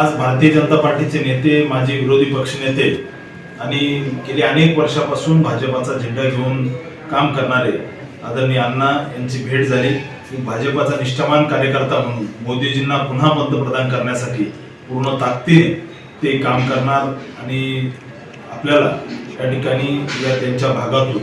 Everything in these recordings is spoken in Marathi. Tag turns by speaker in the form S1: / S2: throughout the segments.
S1: आज भारतीय जनता पार्टीचे नेते माजी विरोधी पक्षनेते आणि गेली अनेक वर्षापासून भाजपाचा झेंडा घेऊन काम करणारे आदरणीय अण्णा यांची भेट झाली. मी भाजपाचा निष्ठावान कार्यकर्ता म्हणून मोदीजींना पुन्हा पंतप्रधान करण्यासाठी पूर्ण ताकदीने ते काम करणार आणि आपल्याला या ठिकाणी या त्यांच्या भागातून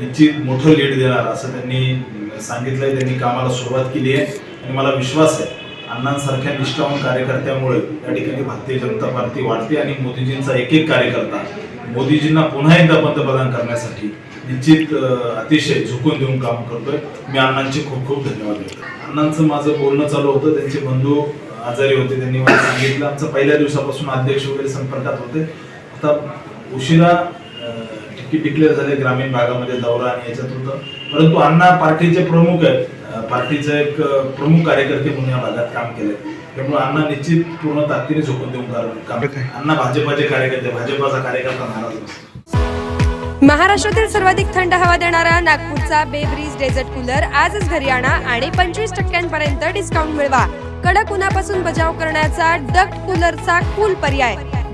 S1: निश्चित मोठं लीड देणार असं त्यांनी सांगितलंय. त्यांनी कामाला सुरुवात केली आहे आणि मला विश्वास आहे अण्णांसारख्या निष्ठावान कार्यकर्त्यामुळे या ठिकाणी भारतीय जनता पार्टी वाढते आणि मोदीजींचा एक एक कार्यकर्ता मोदीजींना पुन्हा एकदा पंतप्रधान करण्यासाठी निश्चित अतिशय झुकून देऊन काम करतोय. मी अण्णांचे खूप खूप धन्यवाद देतो. अण्णांचं माझं बोलणं चालू होतं. त्यांचे बंधू आजारी होते त्यांनी मला सांगितलं. आमचं पहिल्या दिवसापासून अध्यक्ष वगैरे संपर्कात होते. आता उशिरा डिक्लेअर झाले ग्रामीण भागामध्ये दौरा आणि याच्यात होतं. परंतु अण्णा पार्टीचे प्रमुख आहेत. पार्टीचे एक प्रमुख कार्यकर्ते म्हणून या भागात काम केलंय. त्यामुळे अण्णा निश्चित पूर्ण ताकदीने झोकून देऊन काम अण्णा भाजपाचे कार्यकर्ते भाजपाचा कार्यकर्ता नाराज नसतो
S2: महाराष्ट्रातील सर्वाधिक थंड हवा देणारा नागपूरचा बेब्रिज डेझर्ट कूलर आजच घरी आणा आणि पंचवीस टक्क्यांपर्यंत डिस्काउंट मिळवा. कडक उन्हापासून बचाव करण्याचा डक्ट कूलरचा कूल पर्याय.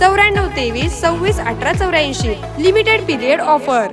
S2: चौऱ्याण्णव तेवीस सव्वीस अठरा चौऱ्याऐंशी. Limited period offer